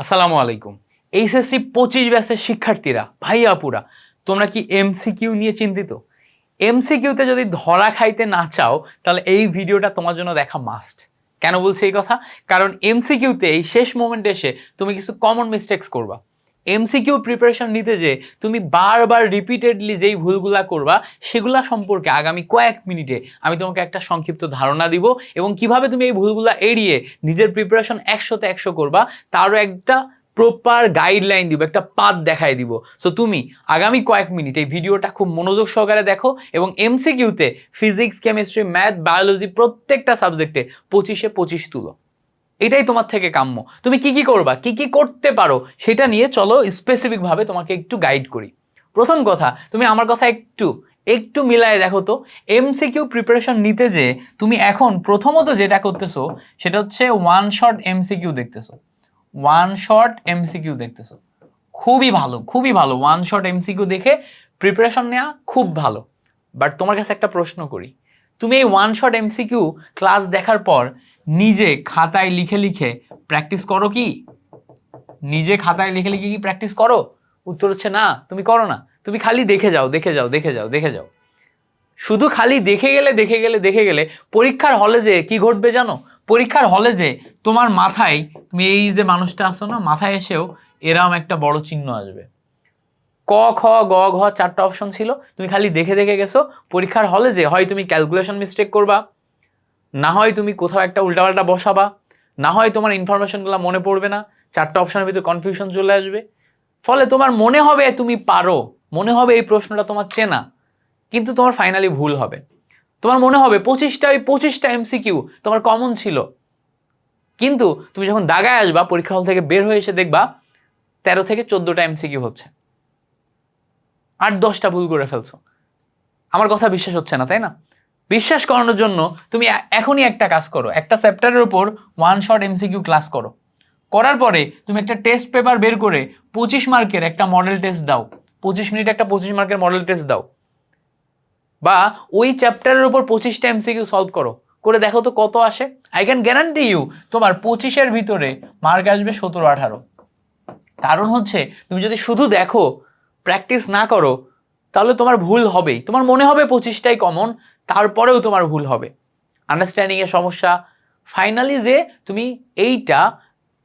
আসসালামু আলাইকুম। এইচএসসি পঁচিশ ব্যাচের শিক্ষার্থীরা ভাই আপুরা, তোমরা কি এমসিকিউ নিয়ে চিন্তিত? এমসিকিউতে যদি ধরা খাইতে না চাও, তাহলে এই ভিডিওটা তোমার জন্য দেখা মাস্ট কেন বলছি এই কথা? কারণ এমসিকিউতে এই শেষ মোমেন্টে এসে তুমি কিছু কমন মিস্টেক্স করবা। এমসিকিউ প্রিপারেশন নিতে যে তুমি বারবার রিপিটেডলি যেই ভুলগুলা করবা, সেগুলা সম্পর্কে আগামী কয়েক মিনিটে আমি তোমাকে একটা সংক্ষিপ্ত ধারণা দিব এবং কীভাবে তুমি এই ভুলগুলা এড়িয়ে নিজের প্রিপারেশন একশোতে একশো করবা, তারও একটা প্রপার গাইডলাইন দিব, একটা পাথ দেখাই দিব। সো তুমি আগামী কয়েক মিনিট এই ভিডিওটা খুব মনোযোগ সহকারে দেখো এবং এমসিকিউতে ফিজিক্স কেমিস্ট্রি ম্যাথ বায়োলজি প্রত্যেকটা সাবজেক্টে পঁচিশে পঁচিশ তুলো। এটাই তোমার থেকে কাম্য। তুমি কি কি করবা? কি কি করতে পারো? সেটা নিয়ে চলো স্পেসিফিকভাবে তোমাকে একটু গাইড করি। প্রথম কথা, তুমি আমার কথা একটু একটু মিলায় দেখো তো এমসিকিউ প্রিপারেশন নিতে যে তুমি এখন প্রথমত যেটা করতেছো, সেটা হচ্ছে ওয়ান শট এমসিকিউ দেখতেছো। ওয়ান শট এমসিকিউ দেখতেছো। খুবই ভালো খুবই ভালো। ওয়ান শট এমসিকিউ দেখে প্রিপারেশন নেওয়া খুব ভালো। বাট তোমার কাছে একটা প্রশ্ন করি। তুমি এই ওয়ান শট এমসিকিউ ক্লাস দেখার পর নিজে খাতায় লিখে লিখে প্র্যাকটিস করো কি? নিজে খাতায় লিখে লিখে কি প্র্যাকটিস করো? উত্তর হচ্ছে না, তুমি করো না। তুমি খালি দেখে যাও দেখে যাও দেখে যাও দেখে যাও। শুধু খালি দেখে গেলে দেখে গেলে দেখে গেলে পরীক্ষার হলে যে কি ঘটবে জানো? পরীক্ষার হলে যে তোমার মাথায়, তুমি এই যে মানুষটা আসো না, মাথায় এসেও এরম একটা বড় চিহ্ন আসবে। ক, খ, গ, ঘ চারটা অপশন ছিল। তুমি খালি দেখে দেখে গেছো, পরীক্ষার হলে যে হয় তুমি ক্যালকুলেশন মিস্টেক করবা। না হয় তুমি কোথাও একটা উল্টাপাল্টা বসাবা। না হয় তোমার ইনফরমেশনগুলো মনে পড়বে না। চারটা অপশনের ভিতরে কনফিউশন চলে আসবে। ফলে তোমার মনে হবে তুমি পারো। মনে হবে এই প্রশ্নটা তোমার চেনা। কিন্তু তোমার ফাইনালি ভুল হবে। তোমার মনে হবে পঁচিশটা, ওই পঁচিশটা এমসিকিউ তোমার কমন ছিল। কিন্তু তুমি যখন দাগায় আসবা, পরীক্ষা হল থেকে বের হয়ে এসে দেখবা, তেরো থেকে চোদ্দোটা এমসিকিউ হচ্ছে। আট দশটা ভুল করে ফেলছো। আমার কথা বিশ্বাস হচ্ছে না, তাই না? বিশ্বাস করানোর জন্য তুমি এখনই একটা কাজ করো, একটা চ্যাপ্টারের উপর ওয়ান শট এমসিকিউ ক্লাস করো। করার পরে তুমি একটা টেস্ট পেপার বের করে পঁচিশ মার্কের একটা মডেল টেস্ট দাও। পঁচিশ মিনিট একটা পঁচিশ মার্কের মডেল টেস্ট দাও। বা ওই চ্যাপ্টারের উপর পঁচিশটা এমসিকিউ সলভ করো। করে দেখো তো কত আসে। আই ক্যান গ্যারান্টি ইউ তোমার পঁচিশের ভিতরে মার্ক আসবে সতেরো আঠারো। কারণ হচ্ছে, তুমি যদি শুধু দেখো প্র্যাকটিস না করো, তাহলে তোমার ভুল হবেই। তোমার মনে হবে পঁচিশটাই কমন তারপরেও তোমার ভুল হবে। আন্ডারস্ট্যান্ডিংয়ের সমস্যা ফাইনালি যে তুমি এইটা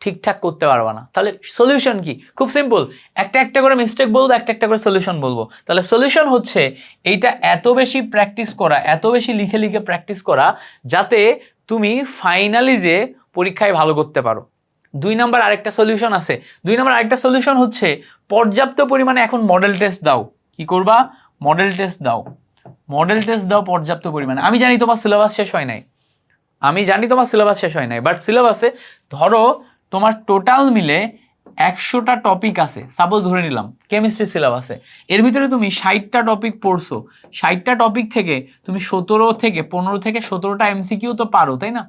ঠিকঠাক করতে পারবা না। তাহলে সলিউশন কি? খুব সিম্পল একটা একটা করে মিস্টেক বলব, একটা একটা করে সলিউশন বলব। তাহলে সলিউশন হচ্ছে এইটা এত বেশি প্র্যাকটিস করা, এত বেশি লিখে লিখে প্র্যাকটিস করা, যাতে তুমি ফাইনালি যে পরীক্ষায় ভালো করতে পারো। দুই নাম্বার আরেকটা সলিউশন আছে। দুই নাম্বার আরেকটা সলিউশন হচ্ছে, পর্যাপ্ত পরিমাণে এখন মডেল টেস্ট দাও। কি করবা? মডেল টেস্ট দাও। মডেল টেস্ট দাও পর্যাপ্ত পরিমাণে। আমি জানি তোমার সিলেবাস শেষ হয় নাই। আমি জানি তোমার সিলেবাস শেষ হয় নাই বাট সিলেবাসে ধরো তোমার টোটাল মিলে একশোটা টপিক আছে। সাপোজ ধরে নিলাম কেমিস্ট্রি সিলেবাসে এর ভিতরে তুমি ষাটটা টপিক পড়ছো। ষাটটা টপিক থেকে তুমি সতেরো থেকে পনেরো থেকে সতেরোটা এমসিকিউ তো পারো, তাই না?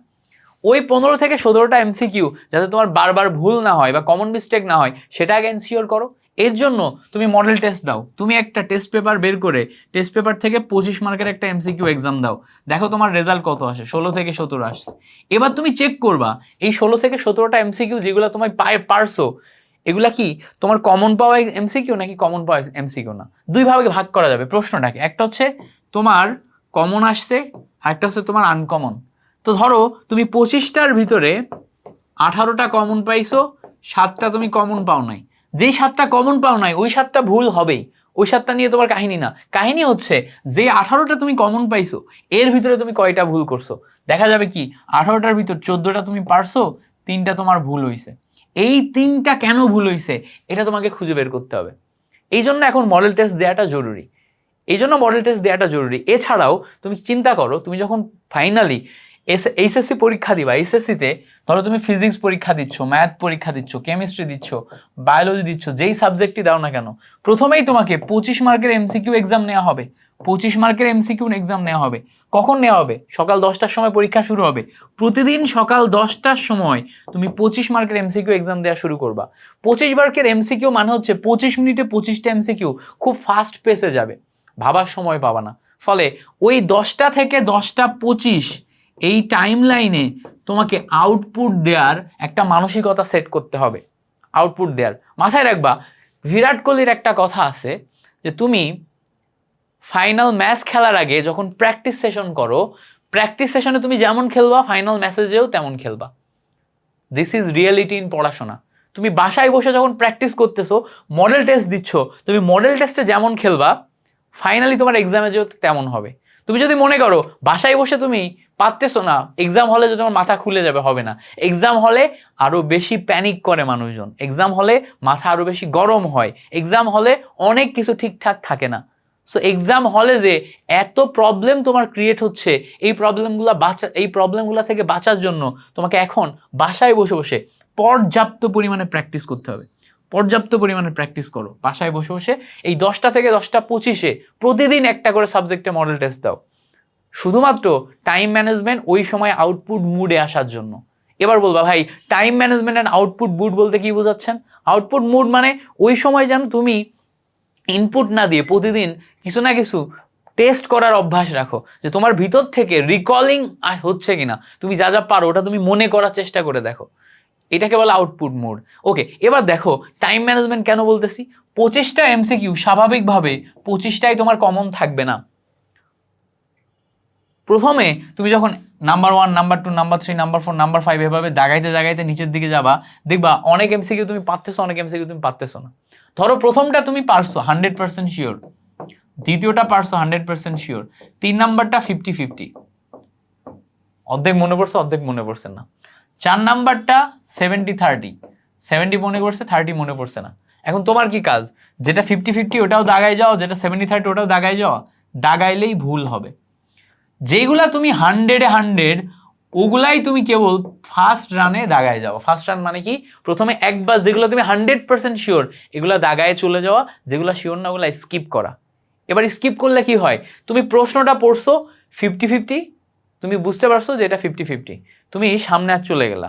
ওই পনেরো থেকে সতেরোটা এমসিকিউ যাতে তোমার বারবার ভুল না হয় বা কমন মিস্টেক না হয়, সেটা আগে এনসিওর করো। এর জন্য তুমি মডেল টেস্ট দাও। তুমি একটা টেস্ট পেপার বের করে টেস্ট পেপার থেকে পঁচিশ মার্কের একটা এমসিকিউ এক্সাম দাও। দেখো তোমার রেজাল্ট কত আসে, ষোলো থেকে সতেরো আসছে। এবার তুমি চেক করবা, এই ষোলো থেকে সতেরোটা এমসিকিউ যেগুলো তোমায় পায়, পারছ, এগুলা কি তোমার কমন পাওয়া এমসিকিউ নাকি কমন পাওয়া এমসিকিউ না? দুই ভাগে ভাগ করা যাবে। প্রশ্নটাকে, একটা হচ্ছে তোমার কমন আসছে, আর একটা হচ্ছে তোমার আনকমন তো ধরো তুমি পঁচিশটার ভিতরে আঠারোটা কমন পাইছো, সাতটা তুমি কমন পাও নাই। যেই সাতটা কমন পাও নাই, ওই সাতটা ভুল হবেই। ওই সাতটা নিয়ে তোমার কাহিনী না। কাহিনী হচ্ছে, যে আঠারোটা তুমি কমন পাইছো, এর ভিতরে তুমি কয়টা ভুল করছ? দেখা যাবে কি, আঠারোটার ভিতর চোদ্দোটা তুমি পারছ, তিনটা তোমার ভুল হয়েছে এই তিনটা কেন ভুল হয়েছে এটা তোমাকে খুঁজে বের করতে হবে। এই জন্য এখন মডেল টেস্ট দেওয়াটা জরুরি। এই জন্য মডেল টেস্ট দেওয়াটা জরুরি। এছাড়াও, তুমি চিন্তা করো, তুমি যখন ফাইনালি এস, এইচএসসি পরীক্ষা দিবা, এইচএসসিতে ধরো তুমি ফিজিক্স পরীক্ষা দিচ্ছ ম্যাথ পরীক্ষা দিচ্ছ কেমিস্ট্রি দিচ্ছ বায়োলজি দিচ্ছ, যেই সাবজেক্টই দাও না কেন, প্রথমেই তোমাকে পঁচিশ মার্কের এমসিকিউ এক্সাম নেওয়া হবে। পঁচিশ মার্কের এমসিকিউ এক্সাম নেওয়া হবে। কখন নেওয়া হবে? সকাল দশটার সময় পরীক্ষা শুরু হবে। প্রতিদিন সকাল দশটার সময় তুমি পঁচিশ মার্কের এমসিকিউ এক্সাম দেওয়া শুরু করবা। পঁচিশ মার্কের এমসিকিউ মানে হচ্ছে পঁচিশ মিনিটে পঁচিশটা এমসিকিউ খুব ফাস্ট পেসে যাবে। ভাবার সময় পাবা না। ফলে ওই দশটা থেকে দশটা পঁচিশ এই টাইম লাইনে তোমাকে আউটপুট দেওয়ার একটা মানসিকতা সেট করতে হবে। আউটপুট দেওয়ার। মাথায় রাখবা, বিরাট কোহলির একটা কথা আছে যে তুমি ফাইনাল ম্যাচ খেলার আগে যখন প্র্যাকটিস সেশন করো প্র্যাকটিস সেশনে তুমি যেমন খেলবা ফাইনাল ম্যাসেজেও তেমন খেলবা। দিস ইজ রিয়েলিটি ইন পড়াশোনা। তুমি বাসায় বসে যখন প্র্যাকটিস করতেছো মডেল টেস্ট দিচ্ছ, তুমি মডেল টেস্টে যেমন খেলবা ফাইনালি তোমার এক্সামে যেও তেমন হবে। তুমি যদি মনে করো বাসায় বসে তুমি পারতেছো না এক্সাম হলে যে তোমার মাথা খুলে যাবে, হবে না। এক্সাম হলে আরও বেশি প্যানিক করে মানুষজন। এক্সাম হলে মাথা আরও বেশি গরম হয়। এক্সাম হলে অনেক কিছু ঠিকঠাক থাকে না। সো এক্সাম হলে যে এত প্রবলেম তোমার ক্রিয়েট হচ্ছে, এই প্রবলেমগুলো বাঁচা, এই প্রবলেমগুলো থেকে বাঁচার জন্য তোমাকে এখন বাসায় বসে বসে পর্যাপ্ত পরিমাণে প্র্যাকটিস করতে হবে। পর্যাপ্ত পরিমাণে প্র্যাকটিস করো। বাসায় বসে বসে এই দশটা থেকে দশটা পঁচিশে প্রতিদিন একটা করে সাবজেক্টে মডেল টেস্ট দাও। শুধুমাত্র টাইম ম্যানেজমেন্ট ওই সময় আউটপুট মুডে আসার জন্য। এবার বলবা, ভাই time management and output mood বলতে কি বোঝাচ্ছেন? আউটপুট মুড মানে ওই সময় যেন তুমি ইনপুট না দিয়ে প্রতিদিন কিছু না কিছু টেস্ট করার অভ্যাস রাখো যে তোমার ভিতর থেকে রিকলিং হচ্ছে কিনা। তুমি যা যা পারো ওটা তুমি মনে করার চেষ্টা করে দেখো। এটাকে বলে আউটপুট মোড ওকে এবার দেখো টাইম ম্যানেজমেন্ট কেন বলতেছি? পঁচিশটা এমসিকিউ স্বাভাবিকভাবে পঁচিশটাই তোমার কমন থাকবে না। প্রথমে তুমি যখন number one number two number three number four number five এভাবে দাগাইতে দাগাইতে নিচের দিকে যাবা, দেখবা অনেক এমসিকিউ তুমি পারতেছো, অনেক এমসিকিউ তুমি পারতেছো না। ধরো প্রথমটা তুমি পারছ হান্ড্রেড পার্সেন্ট শিওর দ্বিতীয়টা পারছ হান্ড্রেড পার্সেন্ট শিওর তিন নাম্বারটা ফিফটি ফিফটি অর্ধেক মনে পড়ছে, অর্ধেক মনে পড়ছে না। চার নাম্বারটা সেভেন্টি থার্টি সেভেন্টি মনে পড়ছে থার্টি মনে পড়ছে না। এখন তোমার কি কাজ? যেটা ফিফটি ফিফটি ওটাও দাগাই যাও, যেটা সেভেন্টি থার্টি ওটাও দাগাই যাওয়া দাগাইলেই ভুল হবে। যেগুলা তুমি হান্ড্রেডে হান্ড্রেড ওগুলাই তুমি কেবল ফার্স্ট রানে দাগায় যাও। ফার্স্ট রান মানে কি? প্রথমে একবার যেগুলো তুমি হান্ড্রেড পার্সেন্ট শিওর এগুলো দাগায় চলে যাওয়া, যেগুলো শিওর না, ওগুলো স্কিপ করা। এবার স্কিপ করলে কি হয়? তুমি প্রশ্নটা পড়ছো ফিফটি ফিফটি তুমি বুঝতে পারছ যে এটা ফিফটি ফিফটি তুমি সামনে আর চলে গেলা।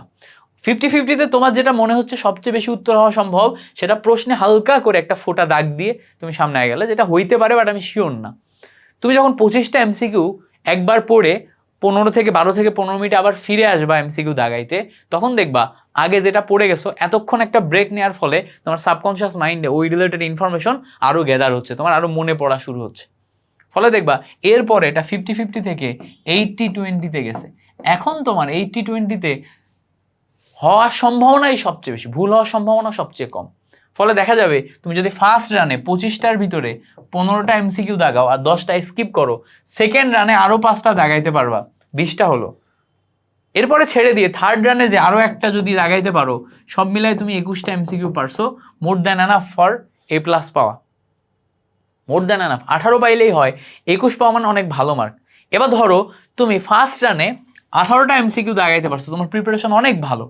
ফিফটি ফিফটিতে তোমার যেটা মনে হচ্ছে সবচেয়ে বেশি উত্তর হওয়া সম্ভব, সেটা প্রশ্নে হালকা করে একটা ফোটা দাগ দিয়ে তুমি সামনে আগে গেলে, যেটা হইতে পারে বাট আমি শিওর না। তুমি যখন পঁচিশটা এমসিকিউ একবার পড়ে পনেরো থেকে বারো থেকে পনেরো মিনিট আবার ফিরে আসবা এমসিকিউ দাগাইতে, তখন দেখবা আগে যেটা পড়ে গেছো, এতক্ষণ একটা ব্রেক নেওয়ার ফলে তোমার সাবকনশিয়াস মাইন্ডে ওই রিলেটেড ইনফরমেশন আরও গ্যাদার হচ্ছে, তোমার আরও মনে পড়া শুরু হচ্ছে। ফলে দেখবা, এরপরে এটা ফিফটি ফিফটি থেকে এইটটি টোয়েন্টিতে গেছে। এখন তোমার এইটটি টোয়েন্টিতে হওয়ার সম্ভাবনাই সবচেয়ে বেশি, ভুল হওয়ার সম্ভাবনা সবচেয়ে কম। ফলে দেখা যাবে, তুমি যদি ফার্স্ট রানে পঁচিশটার ভিতরে পনেরোটা এমসিকিউ দাগাও আর দশটা স্কিপ করো সেকেন্ড রানে আরও পাঁচটা দাগাইতে পারবা, বিশটা হলো। এরপরে ছেড়ে দিয়ে থার্ড রানে যে আরও একটা যদি লাগাইতে পারো, সব মিলাই তুমি একুশটা এমসিকিউ পারছ, more than enough for A plus পাওয়া। মোর দ্যান অ্যানাফ আঠারো পাইলেই হয়, একুশ পাওয়া মানে অনেক ভালো মার্ক এবার ধরো, তুমি ফার্স্ট রানে আঠারোটা এমসিকিউ দাগাইতে পারছ, তোমার প্রিপারেশন অনেক ভালো।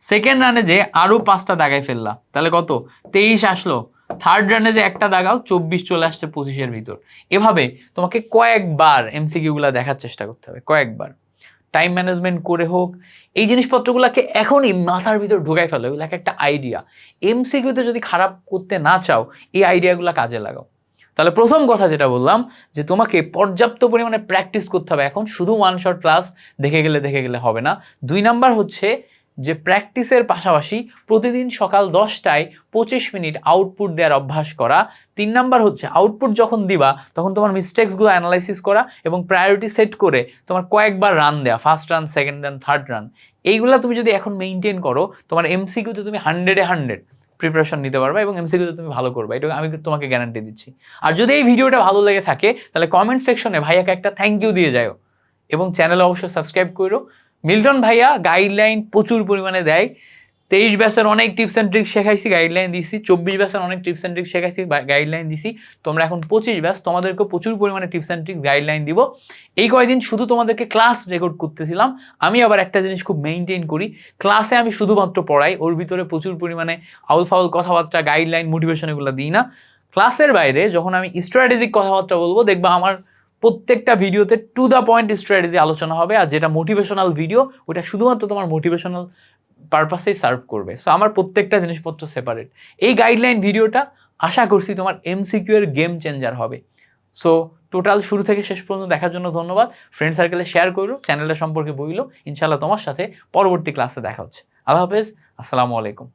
সেকেন্ড রানে যে আরও পাঁচটা দাগাই ফেললা, তাহলে কত? তেইশ আসলো। থার্ড রানে যে একটা দাগাও, চব্বিশ চলে আসছে পঁচিশের ভিতর। এভাবে তোমাকে কয়েকবার এমসিকিউগুলো দেখার চেষ্টা করতে হবে, কয়েকবার। টাইম ম্যানেজমেন্ট করে হোক, এই জিনিসপত্রগুলোকে এখনই মাথার ভিতর ঢুকাই ফেলো, এগুলোকে একটা আইডিয়া এমসিকিউতে যদি খারাপ করতে না চাও, এই আইডিয়াগুলো কাজে লাগাও। তাহলে প্রথম কথা যেটা বললাম, যে তোমাকে পর্যাপ্ত পরিমাণে প্র্যাকটিস করতে হবে। এখন শুধু ওয়ান শট ক্লাস দেখে গেলে দেখে গেলে হবে না। দুই নাম্বার হচ্ছে যে প্র্যাকটিসের পাশাপাশি প্রতিদিন সকাল দশটায় পঁচিশ মিনিট আউটপুট দেওয়ার অভ্যাস করা। তিন নাম্বার হচ্ছে আউটপুট যখন দিবা, তখন তোমার মিস্টেক্সগুলো অ্যানালাইসিস করা এবং প্রায়োরিটি সেট করে তোমার কয়েকবার রান দেওয়া first run second run third run এইগুলো তুমি যদি এখন মেনটেন করো, তোমার এমসিকিউতে তুমি হান্ড্রেডে হান্ড্রেড প্রিপারেশন নিতে পারবে এবং এমসিকিউতে তুমি ভালো করবে। এটা আমি তোমাকে গ্যারান্টি দিচ্ছি। আর যদি এই ভিডিওটা ভালো লেগে থাকে, তাহলে কমেন্ট সেকশনে ভাইয়াকে একটা থ্যাংক ইউ দিয়ে যাও এবং চ্যানেলে অবশ্যই সাবস্ক্রাইব করো মিল্টন ভাইয়া গাইডলাইন প্রচুর পরিমাণে দেয়। তেইশ ব্যাসের অনেক টিপস অ্যান্ড ট্রিক্স শেখাইছি গাইডলাইন দিছি। চব্বিশ ব্যাসের অনেক টিপস অ্যান্ড ট্রিক্স শেখাইছি গাইডলাইন দিছি। তোমরা এখন পঁচিশ ব্যাস তোমাদেরকে প্রচুর পরিমাণে টিপস অ্যান্ড ট্রিক্স গাইডলাইন দিব। এই কয়েকদিন শুধু তোমাদেরকে ক্লাস রেকর্ড করতেছিলাম। আমি আবার একটা জিনিস খুব মেনটেন করি ক্লাসে আমি শুধুমাত্র পড়াই, ওর ভিতরে প্রচুর পরিমাণে আউল ফাউল কথাবার্তা গাইডলাইন মোটিভেশন এগুলো দিই না। ক্লাসের বাইরে যখন আমি স্ট্র্যাটেজিক কথাবার্তা বলব, দেখবা আমার প্রত্যেকটা ভিডিওতে টু দ্য পয়েন্ট স্ট্র্যাটেজি আলোচনা হবে, আর যেটা মোটিভেশনাল ভিডিও ওটা শুধুমাত্র তোমার মোটিভেশনাল পারপাসেই সার্ভ করবে। সো আমার প্রত্যেকটা জিনিসপত্র সেপারেট এই গাইডলাইন ভিডিওটা আশা করছি তোমার এমসিকিউ এর গেম চেঞ্জার হবে। সো টোটাল শুরু থেকে শেষ পর্যন্ত দেখার জন্য ধন্যবাদ। ফ্রেন্ড সার্কেলে শেয়ার করল চ্যানেলটা সম্পর্কে বইলো। ইনশাল্লাহ তোমার সাথে পরবর্তী ক্লাসে দেখা হচ্ছে। আল্লাহ হাফেজ, আসসালামু আলাইকুম।